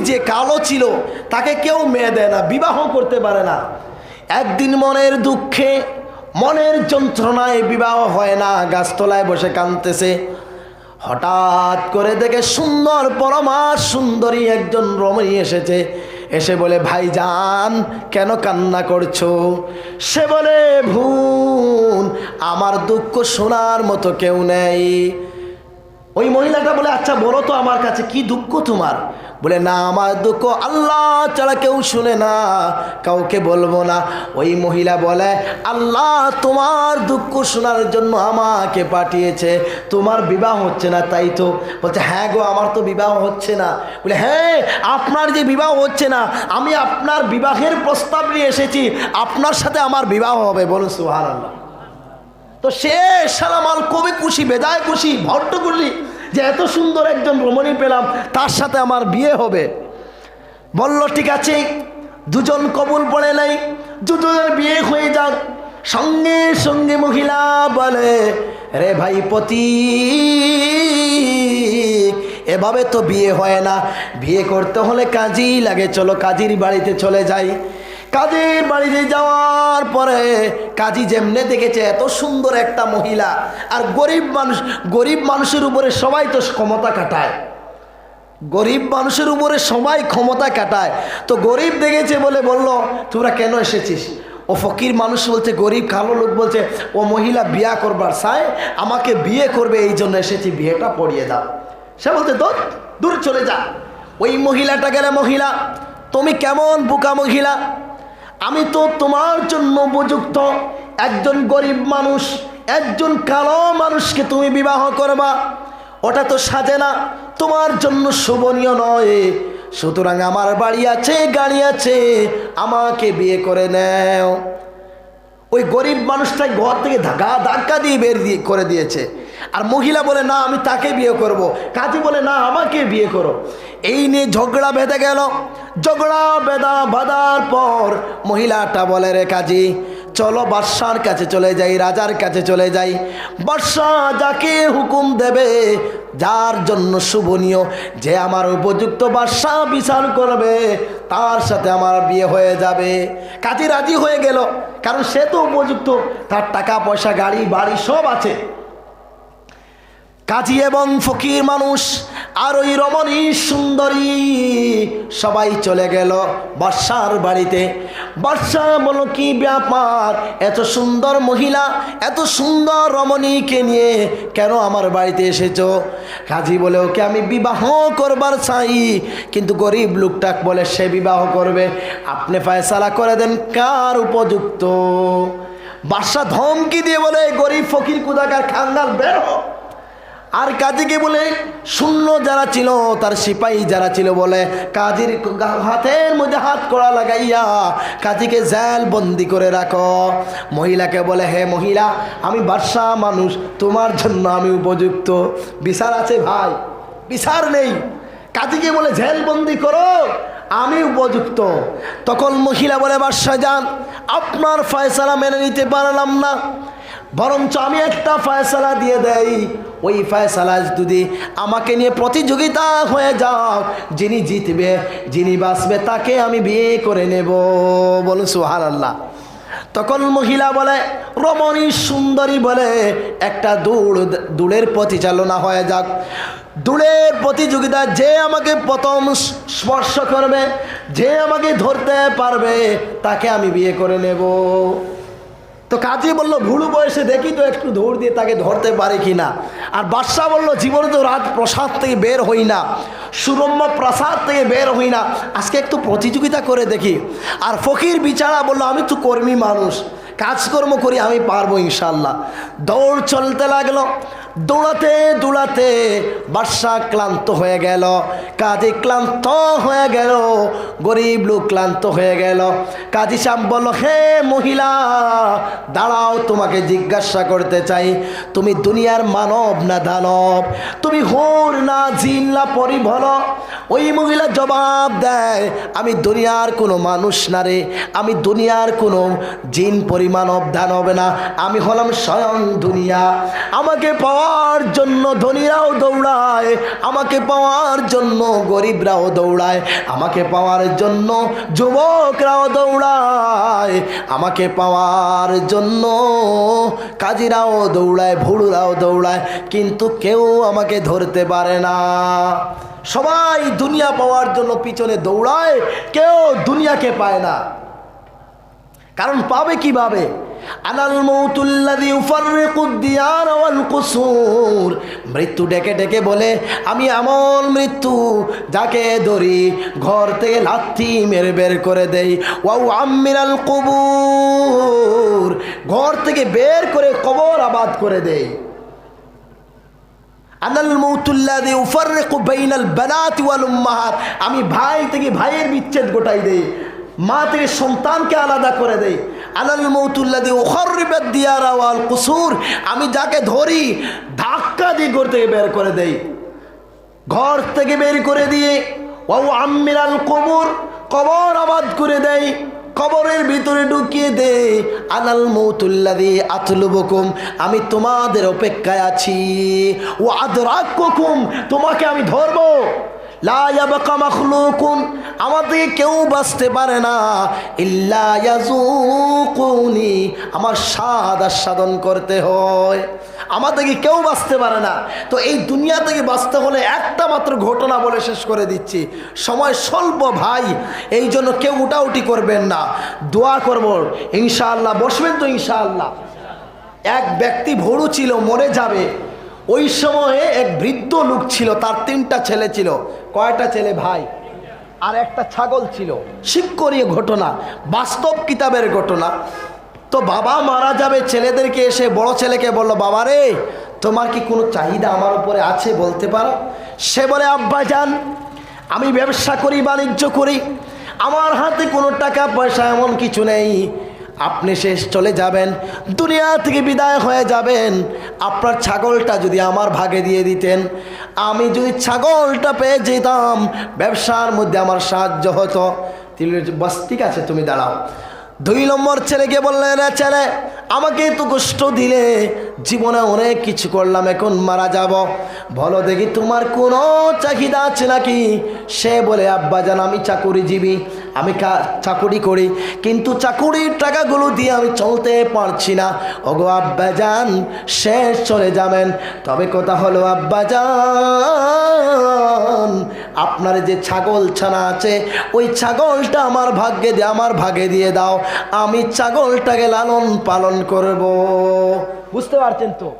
যে কালো ছিল, তাকে কেউ মেয়ে দেয় না, বিবাহ করতে পারে না। একদিন মনের দুঃখে, মনের যন্ত্রণায় বিবাহ হয় না, গাছতলায় বসে কাঁদতেছে। হঠাৎ করে দেখে সুন্দর পরমা সুন্দরী একজন রমণী এসেছে। এসে বলে, ভাইজান, কেন কান্না করছ? সে বলে ভুন আমার দুঃখ শোনার মতো কেউ নেই। ওই মহিলাটা বলে আচ্ছা বলো তো আমার কাছে কি দুঃখ তোমার? বলে, না, আমার দুঃখ আল্লাহ ছাড়া কেউ শুনে না, কাউকে বলব না। ওই মহিলা বলে, আল্লাহ তোমার দুঃখ শোনার জন্য আমাকে পাঠিয়েছে, তোমার বিবাহ হচ্ছে না, তাই তো? বলছে হ্যাঁ গো, আমার তো বিবাহ হচ্ছে না। বলে হ্যাঁ আপনার যে বিবাহ হচ্ছে না, আমি আপনার বিবাহের প্রস্তাব নিয়ে এসেছি, আপনার সাথে আমার বিবাহ হবে। বলুন সুহার আল্লাহ তো সে সালামাল কবি খুশি, বেদায় খুশি, ভট্ট খুশি, যে এত সুন্দর একজন রমণী পেলাম, তার সাথে আমার বিয়ে হবে। বলল, ঠিক আছে, দুজন কবুল পড়ে নাই, দুজনের বিয়ে হয়ে যাক। সঙ্গে সঙ্গে মহিলা বলে, রে ভাই পতি এভাবে তো বিয়ে হয় না। বিয়ে করতে হলে কাজই লাগে, চলো কাজীর বাড়িতে চলে যাই। কাজের বাড়িতে যাওয়ার পরে কাজী যেমনে দেখেছে, এত সুন্দর একটা মহিলা। আর গরিব মানুষ, গরিব মানুষের উপরে সবাই তো ক্ষমতা কাটায়। গরিব মানুষের উপরে সবাই ক্ষমতা কাটায়। তো গরিব দেখেছে বলে বলল তোমরা কেন এসেছিস? ও ফকির মানুষ বলছে, গরিব কালো লোক বলছে, ও মহিলা বিয়া করবার চায়, আমাকে বিয়ে করবে, এই জন্য এসেছি, বিয়েটা পড়িয়ে দাও। সে বলছে, দূর দূর চলে যা। ওই মহিলাটা গেলে মহিলা, তুমি কেমন বোকা মহিলা? আমি তো তোমার জন্য উপযুক্ত। একজন গরিব মানুষ, একজন কালো মানুষকে তুমি বিবাহ করবা। ওটা তো সাজে না, তোমার জন্য শোভনীয় নয়। সুতরাং আমার বাড়ি আছে, গাড়ি আছে, আমাকে বিয়ে করে নেও। ওই গরিব মানুষটা ঘর থেকে ধাক্কা ধাক্কা দিয়ে বের করে দিয়েছে। আর মহিলা বলে, না, আমি তাকে বিয়ে করব। কাজী বলে, না, আমাকে বিয়ে করো। এই নিয়ে ঝগড়া বেঁধে গেল। ঝগড়া বেদা বাঁধার পর মহিলাটা বলে, রে কাজী, চলো বাদশার কাছে চলে যাই, রাজার কাছে চলে যাই। বাদশাহ যাকে হুকুম দেবে, যার জন্য শুভনীয়। যে আমার উপযুক্ত বাদশাহ বিচার করবে, তার সাথে আমার বিয়ে হয়ে যাবে। কাজী রাজি হয়ে গেল, কারণ সে তো উপযুক্ত। তার টাকা পয়সা গাড়ি বাড়ি সব আছে। কাজী এবং ফকির মানুষ, আর ওই রমণী সুন্দরী সবাই চলে গেল বর্ষার বাড়িতে। বর্ষা বলো কি ব্যাপার? এত সুন্দর মহিলা, এত সুন্দর রমণীকে নিয়ে কেন আমার বাড়িতে এসেছ? কাজী বলে, ওকে আমি বিবাহ করবার চাই। কিন্তু গরিব লোকটাক বলে, সে বিবাহ করবে। আপনি ফয়সালা করে দেন, কার উপযুক্ত? বাদশা ধমকি দিয়ে বলে, গরিব ফকির কুদাকার খান্দার বের হোক আর কাজীকে বলে, শূন্য যারা ছিল, তার সিপাহী যারা ছিল, বলে কাজীর হাতের মধ্যে হাত কড়া লাগাইয়া কাজীকে জেল বন্দি করে রাখো। মহিলাকে বলে, হে মহিলা, আমি বাদশাহ মানুষ, তোমার জন্য আমি উপযুক্ত। বিচার আছে ভাই, বিচার নেই। কাজীকে বলে, জেল বন্দি করো, আমি উপযুক্ত। তখন মহিলা বলে বাদশাহ যান, আপনার ফয়সালা মেনে নিতে পারলাম না। বরঞ্চ আমি একটা ফয়সালা দিয়ে দেই। ওই ফয়সালা যদি আমাকে নিয়ে প্রতিযোগিতা হয়ে যাও, যিনি জিতবে, যিনি বাঁচবে, তাকে আমি বিয়ে করে নেব। বলুন সুহার আল্লাহ তখন মহিলা বলে, রমণী সুন্দরী বলে একটা দৌড় দূরের পরিচালনা হয়ে যাক। দূরের প্রতিযোগিতা যে আমাকে প্রথম স্পর্শ করবে, যে আমাকে ধরতে পারবে, তাকে আমি বিয়ে করে নেব। তো কাজী বলল ভুলু বয়সে দেখি তো একটু দৌড় দিয়ে তাকে ধরতে পারে কি না আর বাদশাহ বলল, জীবনে তো রাত প্রসাদ থেকে বের হই না, সুরম্য প্রাসাদ থেকে বের হই না। আজকে একটু প্রতিযোগিতা করে দেখি। আর ফকির বিচারা বলল, আমি তো কর্মী মানুষ, কাজকর্ম করি, আমি পারব ইনশাল্লাহ দৌড় চলতে লাগল। দৌড়াতে দৌড়াতে বাদশাহ ক্লান্ত হয়ে গেল, কাজী ক্লান্ত হয়ে গেল, গরিব লোক ক্লান্ত হয়ে গেল। কাজী সাহেব বলল, হে মহিলা, দাঁড়াও, তোমাকে জিজ্ঞাসা করতে চাই, তুমি দুনিয়ার মানব না দানব? তুমি হোর না জিন না পরি ওই মহিলা জবাব দেয়, আমি দুনিয়ার কোনো মানুষ না রে, আমি দুনিয়ার কোনো জিন পরিমাণব দানব না, আমি হলাম স্বয়ং দুনিয়া। আমাকে পাওয়া পাওয়ার জন্য ধনীরাও দৌড়ায়, আমাকে পাওয়ার জন্য গরিবরাও দৌড়ায়, আমাকে পাওয়ার জন্য যুবকরাও দৌড়ায়, আমাকে পাওয়ার জন্য কাজীরাও দৌড়ায় ভুড়ুরাও দৌড়ায়, কিন্তু কেউ আমাকে ধরতে পারে না। সবাই দুনিয়া পাওয়ার জন্য পিছনে দৌড়ায়, কেউ দুনিয়াকে পায় না। কারণ পাবে কীভাবে? মৃত্যু ডেকে ডেকে বলে, আমি এমন মৃত্যু যাকে ধরি, ঘর থেকে লাথি মেরে বের করে দেই। ওয়াউ আমিরাল কবুর, ঘর থেকে বের করে কবর আবাদ করে দেই। আমি ভাই থেকে ভাইয়ের বিচ্ছেদ গোটাই দেই, মা থেকে সন্তানকে আলাদা করে দেই। আনাল মৌতুল্লাদি উখরিবাদ দিয়ারা ওয়াল কুসুর। আমি যাকে ধরি, ধাক্কা দিয়ে ঘর থেকে বের করে দেই। ঘর থেকে বের করে দিয়ে ও আমিরাল কবর কবর আবাদ করে দেয় কবরের ভিতরে ঢুকিয়ে দে আনাল মৌতুল্লাদি আতলুবকুম। আমি তোমাদের অপেক্ষায় আছি। ও আদরাক তোমাকে আমি ধরবো। লা ইয়াবকা মাখলুকুন। থেকে কেউ বাঁচতে পারে না। ইল্লা ইয়াজুকুনি আমার স্বাদ আস্বাদন করতে হয়। আমার থেকে কেউ বাঁচতে পারে না। তো এই দুনিয়া থেকে বাঁচতে হলে একটা মাত্র ঘটনা বলে শেষ করে দিচ্ছি। সময় স্বল্প ভাই, এই জন্য কেউ উটাউটি করবেন না। দোয়া করব, ইনশাআল্লাহ, বসবেন তো ইনশাআল্লাহ। এক ব্যক্তি ভরু ছিল, মরে যাবে। ওই সময়ে এক বৃদ্ধ লোক ছিল, তার তিনটা ছেলে ছিল। কয়টা ছেলে ভাই? আর একটা ছাগল ছিল। শিক্ষণীয় ঘটনা, বাস্তব কিতাবের ঘটনা। তো বাবা মারা যাবে, ছেলেদেরকে এসে বড় ছেলেকে বলল, বাবা রে, তোমার কি কোনো চাহিদা আমার উপরে আছে বলতে পারো? সে বলে, আব্বা যান আমি ব্যবসা করি, বাণিজ্য করি। আমার হাতে কোনো টাকা পয়সা এমন কিছু নেই। আপনি শেষ চলে যাবেন, দুনিয়া থেকে বিদায় হয়ে যাবেন। আপনার ছাগলটা যদি আমার ভাগে দিয়ে দিতেন, আমি যদি ছাগলটা পেয়ে যেতাম, ব্যবসার মধ্যে আমার সাহায্য হতো। তিনি বাস, ঠিক আছে, তুমি দাঁড়াও। দুই নম্বর ছেলেকে বললেন ছেলে আমাকে তো কষ্ট দিলে জীবনে অনেক কিছু করলাম, এখন মারা যাব। বলো দেখি তোমার কোনো চাহিদা আছে নাকি? সে বলে, আব্বা জান, আমি চাকুরিজীবী, আমি চাকুরি করি, কিন্তু চাকুরির টাকাগুলো দিয়ে আমি চলতে পারছি না। ওগো আব্বা যান শেষ চলে যাবেন। তবে কথা হলো, আব্বা যান আপনার যে ছাগল ছানা আছে, ওই ছাগলটা আমার ভাগ্যে দিয়ে আমার ভাগে দিয়ে দাও। আমি ছাগলটাকে লালন পালন করব। বুঝতে পারছেন তো?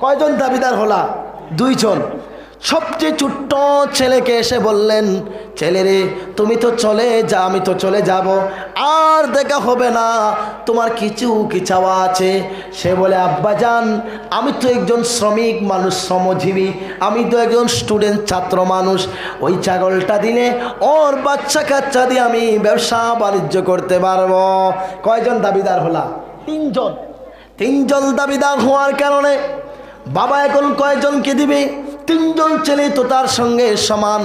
কয়জন দাবিদার হলা? দুইজন। সবচেয়ে ছোট্ট ছেলেকে এসে বললেন ছেলে রে তুমি তো চলে যা, আমি তো চলে যাব। আর দেখা হবে না। তোমার কিছু কি চাওয়া আছে? সে বলে, আব্বা যান আমি তো একজন শ্রমিক মানুষ, শ্রমজীবী। আমি তো একজন স্টুডেন্ট ছাত্র মানুষ। ওই ছাগলটা দিলে ওর বাচ্চা কাচ্চা দিয়ে আমি ব্যবসা বাণিজ্য করতে পারব। কয়জন দাবিদার হলা? তিনজন। তিনজন দাবিদার হওয়ার কারণে বাবা এখন কয়জনকে দিবে? তিনজন ছেলে তো তার সঙ্গে সমান।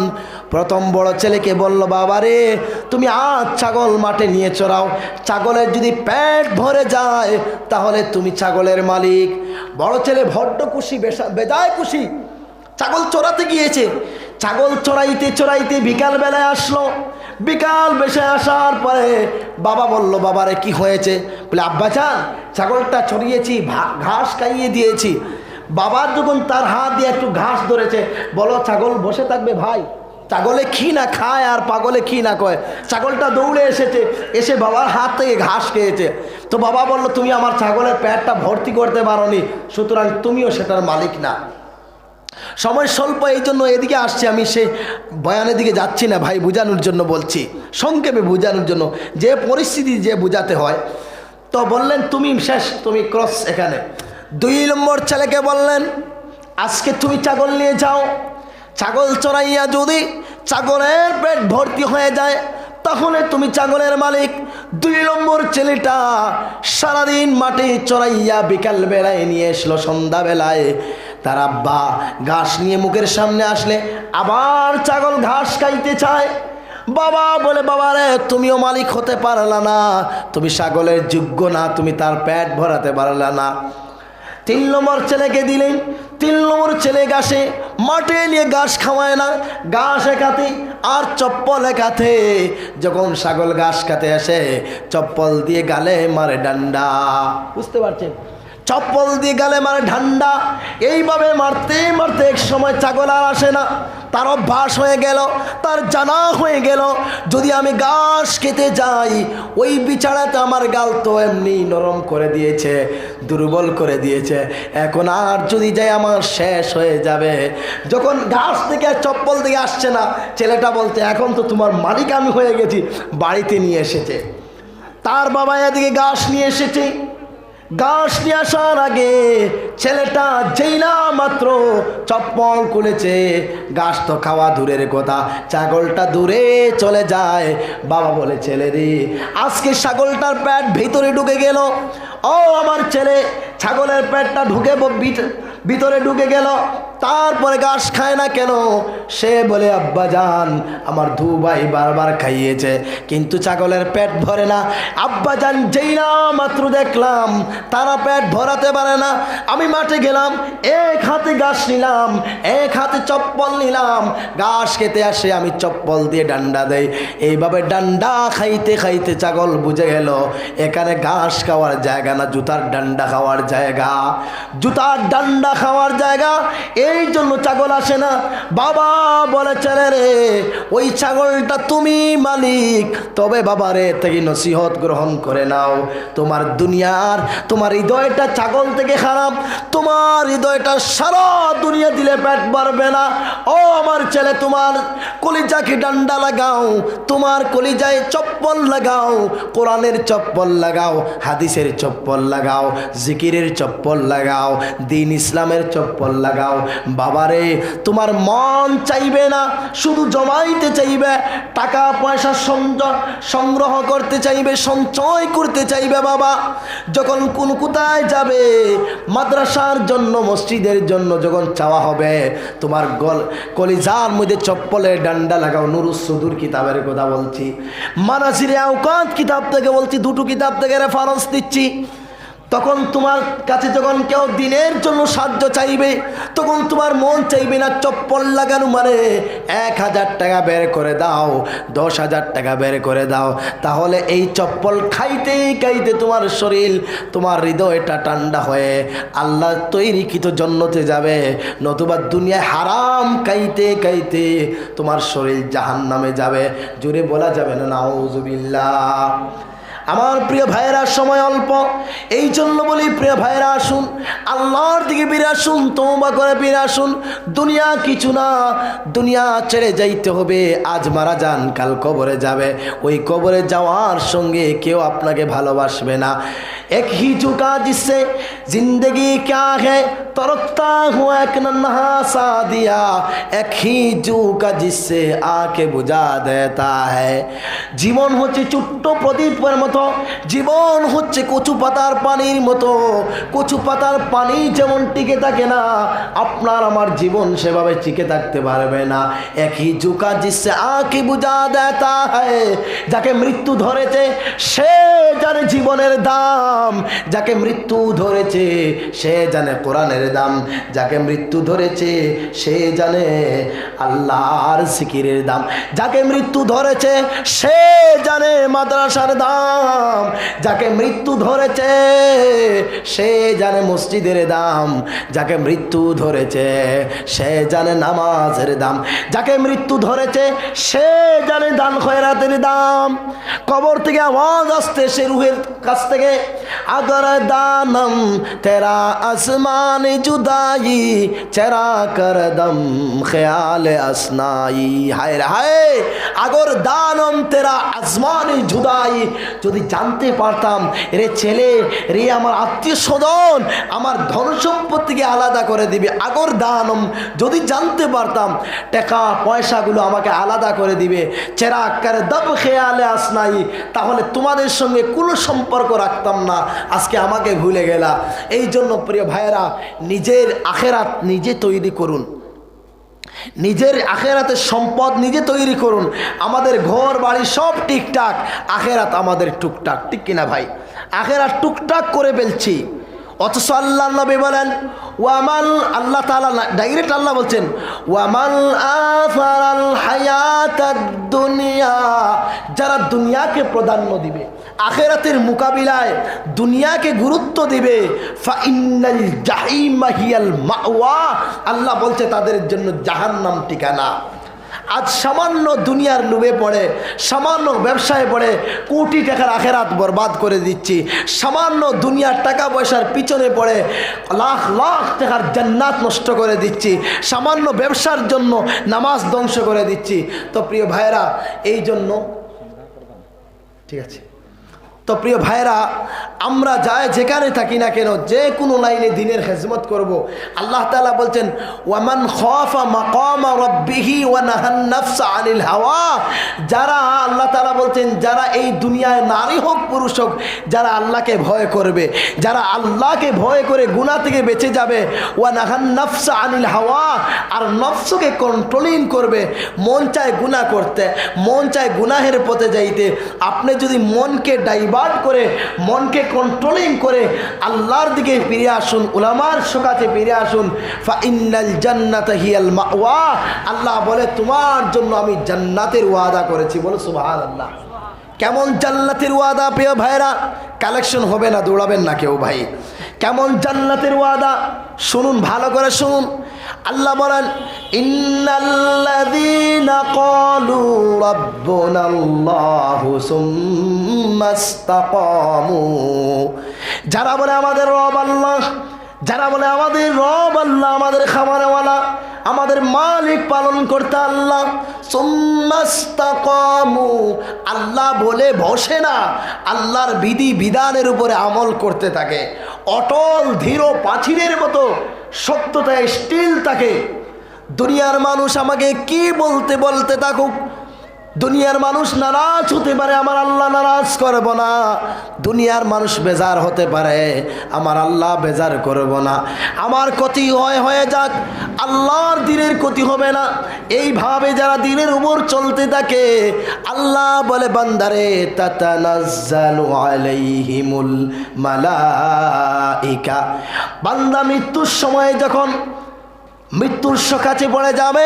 প্রথম বড় ছেলেকে বলল, বাবা রে, তুমি আজ ছাগল মাঠে নিয়ে চড়াও। ছাগলের যদি পেট ভরে যায়, তাহলে তুমি ছাগলের মালিক। বড় ছেলে ভড্ড খুশি বেজায় খুশি। ছাগল চড়াতে গিয়েছে। ছাগল চড়াইতে চড়াইতে বিকালবেলায় আসলো। বিকাল বেশে আসার পরে বাবা বলল, বাবারে, কি হয়েছে? বলে, আব্বা চান ছাগলটা ছড়িয়েছি ঘাস খাইয়ে দিয়েছি। বাবার যখন তার হাত দিয়ে একটু ঘাস ধরেছে, বলো, ছাগল বসে থাকবে ভাই? ছাগলে খি না খায় আর পাগলে খি না কয়? ছাগলটা দৌড়ে এসেছে, এসে বাবার হাত থেকে ঘাস খেয়েছে। তো বাবা বলল, তুমি আমার ছাগলের পেটটা ভর্তি করতে পারো নি সুতরাং তুমিও সেটার মালিক না। সময় স্বল্প এই জন্য এদিকে আসছে, আমি সে বয়ানের দিকে যাচ্ছি না, ভাই বোঝানোর জন্য বলছি। সংক্ষেপে বোঝানোর জন্য, যে পরিস্থিতি যে বোঝাতে হয়। তো বললেন, তুমি শেষ, তুমি ক্রস এখানে। দুই নম্বর ছেলেকে বললেন, আজকে তুমি ছাগল নিয়ে যাও। ছাগল চড়াইয়া যদি ছাগলের পেট ভর্তি হয়ে যায়, তাহলে তুমি ছাগলের মালিক। দুই নম্বর ছেলেটা সারাদিন মাঠে চড়াইয়া বিকাল বেলায় নিয়ে এসলো, সন্ধ্যাবেলায়। তার আব্বা ঘাস নিয়ে মুখের সামনে আসলে আবার ছাগল ঘাস খাইতে চায়। বাবা বলে, বাবা রে, তুমিও মালিক হতে পারলা না। তুমি ছাগলের যোগ্য না, তুমি তার পেট ভরাতে পারলা না। তিন নম্বর ছেলেকে দিলেন। তিন নম্বর ছেলে গাছে মাঠে নিয়ে ঘাস খাওয়ায় না। ঘাস একাতে আর চপ্পল একাতে। যখন ছাগল ঘাস খাতে আসে, চপ্পল দিয়ে গালে মারে ডান্ডা। বুঝতে পারছেন? চপ্পল দিয়ে গালে মারে ঠান্ডা এইভাবে মারতে মারতে এক সময় ছাগল আর আসে না। তার অভ্যাস হয়ে গেল, তার জানা হয়ে গেল। যদি আমি ঘাস খেতে যাই, ওই বিছানাতে আমার গাল তো এমনি নরম করে দিয়েছে, দুর্বল করে দিয়েছে। এখন আর যদি যাই, আমার শেষ হয়ে যাবে। যখন ঘাস থেকে চপ্পল থেকে আসছে না, ছেলেটা বলতে এখন তো তোমার মালিক আমি হয়ে গেছি, বাড়িতে নিয়ে এসেছে। তার বাবা এদিকে ঘাস নিয়ে এসেছে। ঘাস নিয়ে আসার আগে ছেলেটা যেই না মাত্র চপ্পল খুলেছে, গাছ তো খাওয়া দূরের কথা, ছাগলটা দূরে চলে যায়। বাবা বলে ছেলে রে আজকে ছাগলটার প্যাট ভিতরে ঢুকে গেল ও আমার ছেলে ছাগলের পেটটা ঢুকে ভিত- ভিতরে ঢুকে গেল। তারপরে ঘাস খায় না কেন? সে বলে, আব্বা যান আমার দু ভাই বারবার খাইয়েছে, কিন্তু ছাগলের পেট ভরে না। আব্বা যান যেই না, মাত্র দেখলাম, তারা পেট ভরাতে পারে না। আমি মাঠে গেলাম, এক হাতে ঘাস নিলাম, এক হাতে চপ্পল নিলাম। ঘাস খেতে আসে, আমি চপ্পল দিয়ে ডান্ডা দেই। এইভাবে ডান্ডা খাইতে খাইতে ছাগল বুঝে গেল, এখানে ঘাস খাওয়ার জায়গা না জুতার ডান্ডা খাওয়ার জায়গা। জুতার ডান্ডা খাওয়ার জায়গা, এই জন্য ছাগল আসে না। বাবা বলে ছেলে রে, ওই ছাগলটা তুমি মালিক। তবে বাবা রে থেকে নসিহত গ্রহণ করে নাও। তোমার দুনিয়ার, তোমার হৃদয়টা ছাগল থেকে খারাপ। তোমার হৃদয়টা সারা দুনিয়া দিলে পেট বাড়বে না। ও আমার ছেলে, তোমার কলিজাকে ডান্ডা লাগাও? তোমার কলিজায় চপ্পল লাগাও। কোরআনের চপ্পল লাগাও, হাদিসের চপ্পল লাগাও, জিকিরের চপ্পল লাগাও, দিন ইসলামের চপ্পল লাগাও। বাবারে, তোমার মন চাইবে না, শুধু জমাইতে চাইবে, টাকা পয়সা সংগ্রহ করতে চাইবে, সঞ্চয় করতে চাইবে বাবা। যখন কোন কোথায় যাবে, মাদ্রাসার জন্য, মসজিদের জন্য যখন চাওয়া হবে, তোমার গল কলিজার মধ্যে চপ্পলের ডান্ডা লাগাও, নুরুস সুদূর কিতাবের কথা বলছি। মানাসিরে আউকাত কিতাব থেকে বলছি, দুটো কিতাব থেকে রেফারেন্স দিচ্ছি। তখন তোমার কাছে যখন কেউ দিনের জন্য সাহায্য চাইবে, তখন তোমার মন চাইবে না চপ্পল লাগানো মানে এক হাজার টাকা বের করে দাও, দশ হাজার টাকা বের করে দাও। তাহলে এই চপ্পল খাইতেই খাইতে তোমার শরীর, তোমার হৃদয়টা ঠান্ডা হয়ে আল্লাহ তৈরিকৃত জন্নতে যাবে। নতুবা দুনিয়ায় হারাম খাইতে খাইতে তোমার শরীর জাহান নামে যাবে। জুড়ে বলা যাবে না, নাউজুবিল্লাহ। আমার প্রিয় ভাইয়েরা, সময় অল্প। এই জন্য বলি, প্রিয় ভাইয়েরা, আসুন, আল্লাহর দিকে ফিরে আসুন তোমা করে ফিরে আসুন। দুনিয়া কিছু না, দুনিয়া ছেড়ে যাইতে হবে। আজ মারা যান, কাল কবরে যাবে। ওই কবরে যাওয়ার সঙ্গে কেউ আপনাকে ভালোবাসবে না। এক হি চুকা দিচ্ছে জিন্দগি ক্যা হে? তরক্তা হুয়া, এক নহা সাদিয়া এক হি জুকা জিসে আকে বুঝা দেতা হ্যাঁ জীবন হচ্ছে চুট্ট প্রদীপের মতো জীবন হচ্ছে কচু পাতার পানির মতো। কচু পাতার পানি যেমন টিকে থাকে না, আপনার আমার জীবন সেভাবে টিকে থাকতে পারবে না। একই জুকা জিসে আঁকি বুঝা দেতা যাকে মৃত্যু ধরেছে, সে জানে জীবনের দাম। যাকে মৃত্যু ধরেছে, সে জানে কোরআনের দাম। যাকে মৃত্যু ধরেছে, সে জানে আল্লাহর সিকিরের দাম। যাকে মৃত্যু ধরেছে, সে জানে মাদ্রাসার দাম। যাকে মৃত্যু ধরেছে, সে জানে মসজিদের দাম। যাকে মৃত্যু ধরেছে, সে জানে নামাজের দাম। যাকে মৃত্যু ধরেছে, সে জানে দান খয়রাতের দাম। কবর থেকে আওয়াজ আসতে সে রুহের কাছ থেকে আগর দানম, তেরা আসমান জুদাই, চেরা কর দম, খেয়াল আসনাই। হায় হায়, আগর, দানম, তেরা আসমান জুদাই। যদি জানতে পারতাম রে ছেলে রে আমার আত্মীয় স্বজন, আমার ধন সম্পত্তিকে আলাদা করে দিবে, আগর দানম, যদি জানতে পারতাম, টাকা, পয়সাগুলো আমাকে আলাদা করে দিবে, চেরা করে দব খেয়ালে আসনাই তাহলে তোমাদের সঙ্গে কোনো সম্পর্ক রাখতাম না, আজকে আমাকে ভুলে গেলা। এই জন্য প্রিয় ভাইয়েরা, নিজের আখেরাত নিজে তৈরি করুন। নিজের আখেরাতের সম্পদ নিজে তৈরি করুন। আমাদের ঘর, বাড়ি সব ঠিকঠাক, আখেরাত আমাদের টুকটাক। ঠিক কিনা ভাই? আখেরাত টুকটাক করে ফেলছি। অথচ আল্লাহ নবী বলেন ওয়ামাল আল্লাহ তাআলা ডাইরেক্ট আল্লাহ বলছেন ওয়ামাল আফারাল হায়াতাদ দুনিয়া যারা দুনিয়াকে প্রাধান্য দিবে। আখেরাতের মোকাবিলায় দুনিয়াকে গুরুত্ব দিবে। আল্লাহ বলছে, তাদের জন্য জাহান্নাম ঠিকানা। আজ সামান্য দুনিয়ার লোভে পড়ে, সামান্য ব্যবসায় পড়ে, কোটি টাকার আখেরাত বরবাদ করে দিচ্ছি। সামান্য দুনিয়ার টাকা পয়সার পিছনে পড়ে, লাখ লাখ টাকার জান্নাত নষ্ট করে দিচ্ছি। সামান্য ব্যবসার জন্য নামাজ ধ্বংস করে দিচ্ছি। তো প্রিয় ভাইয়েরা, এই জন্য ঠিক আছে। তো প্রিয় ভাইরা আমরা যায় যেখানে থাকি না কেন, যে কোনো লাইনে দিনের হেজমত করব। আল্লাহ তালা বলছেন, ওয়ামান খফা মাকামা রব্বিহি ওয়া নাহান নাফসা আনিল হাওয়া। যারা আল্লাহ তালা বলছেন, যারা এই দুনিয়ায় নারী হোক, পুরুষ হোক, যারা আল্লাহকে ভয় করবে, যারা আল্লাহকে ভয় করে গুণা থেকে বেঁচে যাবে, ওয়া নাহান নাফসা আনিল হাওয়া। আর নফসকে কন্ট্রোলিং করবে, মন চায় গুণা করতে, মন চায় গুনাহের পথে যাইতে। আপনি যদি মনকে ডাইভার্ট করে, মনকে কন্ট্রোলিং করে আল্লাহর দিকে ফিরে আসুন, উলামার শোকাতে ফিরে আসুন। ফা ইন্নাল জান্নাত হিয়াল মাওয়া। আল্লাহ বলে, তোমার জন্য আমি জান্নাতের ওয়াদা করেছি। বলো, সুবহানাল্লাহ। কেমন জান্নাতের ওয়াদা, প্রিয় ভাইরা কালেকশন হবে না, দৌড়াবেন না কেউ ভাই। কেমন জান্নাতের ওয়াদা? শুনুন, ভালো করে শুনুন। আল্লাহ বলেন, ইন্নাল্লাযীনা ক্বালু রাব্বুনাল্লাহু সুম্মা ইসতাকামু। যারা বলে আমাদের রব আল্লাহ, যারা বলে আমাদের রব আল্লাহ, আমাদের খামারওয়ালা আমাদের মালিক পালন করতে আল্লাহ। আল্লাহ বলে বসে না। আল্লাহর বিধি বিধানের উপরে আমল করতে থাকে। অটল, ধীর পাথিরের মতো সত্যতায় স্টিল থাকে। দুনিয়ার মানুষ আমাকে কি বলতে বলতে থাকুক দুনিয়ার মানুষ নারাজ হতে পারে, আমার আল্লাহ নারাজ করব না। দুনিয়ার মানুষ বেজার হতে পারে, আমার আল্লাহ বেজার করব না। আমার ক্ষতি হয়, হয়ে যাক, আল্লাহর দিনের ক্ষতি হবে না। এইভাবে যারা দিনের উপর চলতে থাকে, আল্লাহ বলে, বান্দারে মালাইকা। বান্দা মৃত্যুর সময় যখন মৃত্যুর কাছে পড়ে যাবে,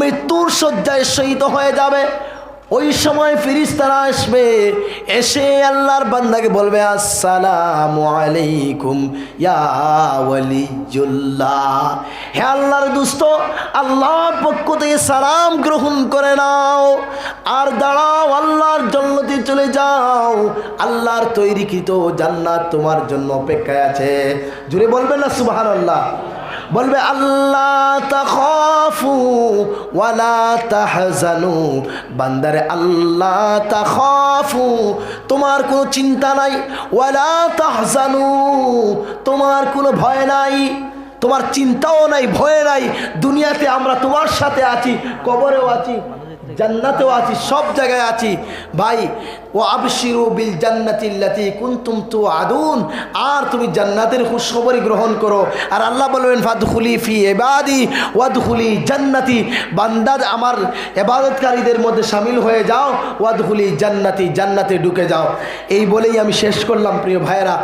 মৃত্যুর শয্যায় শহীদ হয়ে যাবে ওই সময় ফিরিস্তারা আসবে, এসে আল্লাহর বান্দাকে বলবে, আসসালামু আলাইকুম ইয়া ওয়ালিজুল্লাহ হে আল্লাহর দুস্থ আল্লাহ পক্ষ থেকে সালাম গ্রহণ করে নাও। আর দাঁড়াও, আল্লাহর জন্নতে চলে যাও। আল্লাহর তৈরিকৃত জান্নাত তোমার জন্য অপেক্ষায় আছে। জুড়ে বলবেন না, সুবহানাল্লাহ। বলবে, আল্লাহ ওয়ালা বান্দারে, আল্লাহ তোমার কোনো চিন্তা নাই। ওয়ালা তাহজানু, তোমার কোনো ভয় নাই। তোমার চিন্তাও নাই, ভয় নাই। দুনিয়াতে আমরা তোমার সাথে আছি, কবরেও আছি। জান্নাতেও আছি, সব জায়গায় আছি। ভাই, ও আবশিরু বিল জান্নাতিল্লাতি কুনতুম তু আদুন আর তুমি জান্নাতের খুশখবরই গ্রহণ করো। আর আল্লাহ বলবেন, ফাদখুলি ফি এবাদি ওয়াদখুলি জান্নাতি। বান্দাদ আমার এবাদতকারীদের মধ্যে সামিল হয়ে যাও, ওয়াদখুলি জান্নাতি, জান্নাতে ঢুকে যাও। এই বলেই আমি শেষ করলাম, প্রিয় ভাইয়েরা।